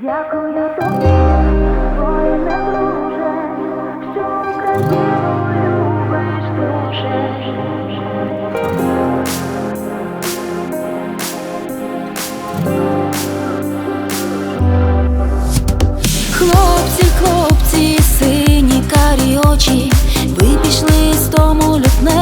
Дякую тобі, твоє не друже, що Україну любиш дуже. Хлопці, хлопці, сині карі очі, ви пішли з тому лютневої